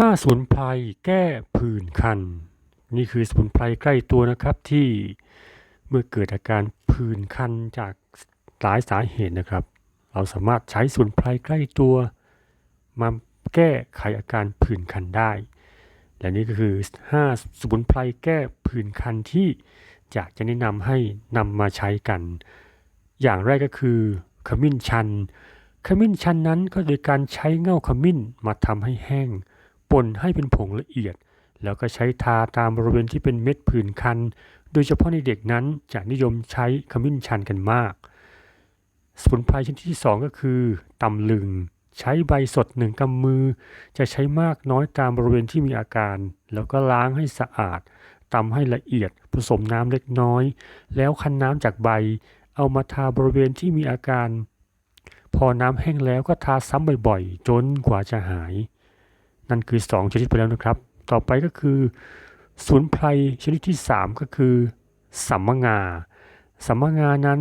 5สมุนไพรแก้ผื่นคัน นี่คือสมุนไพรใกล้ตัวนะครับที่เมื่อเกิดอาการผื่นคันจากหลายสาเหตุนะครับ เราสามารถใช้สมุนไพรใกล้ตัวมาแก้ไขอาการผื่นคันได้ และนี่ก็คือ 5 สมุนไพรแก้ผื่นคันที่อยากจะแนะนำให้นำมาใช้กัน อย่างแรกก็คือขมิ้นชัน ขมิ้นชันนั้นก็โดยการใช้เง่าขมิ้นมาทำให้แห้ง ป่นให้เป็นผงละเอียด แล้วก็ใช้ทาตามบริเวณที่เป็นเม็ดผื่นคัน โดยเฉพาะในเด็กนั้นจะนิยมใช้ขมิ้นชันกันมาก สมุนไพรชนิดที่ 2 ก็คือตำลึง ใช้ใบสดหนึ่งกำมือ จะใช้มากน้อยตามบริเวณที่มีอาการ แล้วก็ล้างให้สะอาดตำให้ละเอียดผสมน้ำเล็กน้อย แล้วคั้นน้ำจากใบ เอามาทาบริเวณที่มีอาการ พอน้ำแห้งแล้วก็ทาซ้ำบ่อยๆ จนกว่าจะหาย นั่นคือ 2 ชนิดไปแล้วนะครับ ต่อไปก็คือสมุนไพรชนิดที่ 3 ก็คือสัมมงาสัมมงานั้น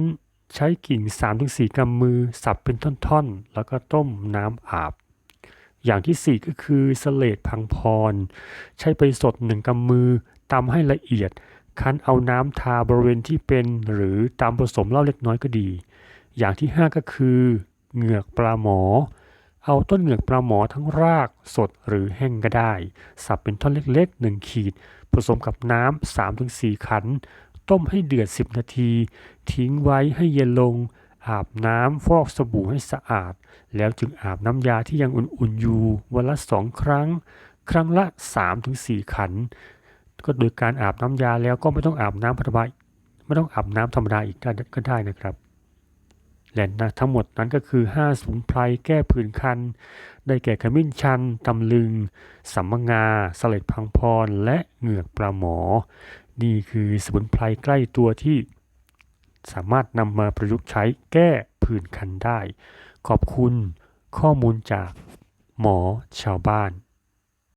ใช้กิ่ง 3-4กำมือสับเป็นท่อนๆ แล้วก็ต้มน้ำอาบ อย่างที่ 4 ก็คือสเลดพังพร ใช้ใบสดหนึ่งกำมือตำให้ละเอียด คั้นเอาน้ำทาบริเวณที่เป็น หรือตามผสมเหล้าเล็กน้อยก็ดี อย่างที่ 5 ก็คือ เหงือกปลาหมอ เอาต้นเหงือกปลาหมอทั้งรากสดหรือแห้งก็ได้ สับเป็นท่อนเล็กๆ 1 ขีด ผสมกับน้ำ 3-4 ขัน ต้มให้เดือด 10 นาที ทิ้งไว้ให้เย็นลง อาบน้ำฟอกสบู่ให้สะอาด แล้วจึงอาบน้ำยาที่ยังอุ่นๆ อยู่วันละ 2 ครั้ง ครั้งละ 3-4 ขัน ก็โดยการอาบน้ำยาแล้วก็ไม่ต้องอาบน้ำธรรมดาไม่ต้องอาบน้ำธรรมดาอีกก็ได้นะครับ และนะทั้งหมดนั้นก็คือ 5 สมุนไพรแก้ผื่นคัน ได้แก่ขมิ้นชัน ตำลึง สัมมงาสเลดพังพร และเหงือกปลาหมอ นี่คือสมุนไพรใกล้ตัวที่ สามารถนำมาประยุกต์ใช้แก้ผื่นคันได้ ขอบคุณข้อมูลจากหมอชาวบ้าน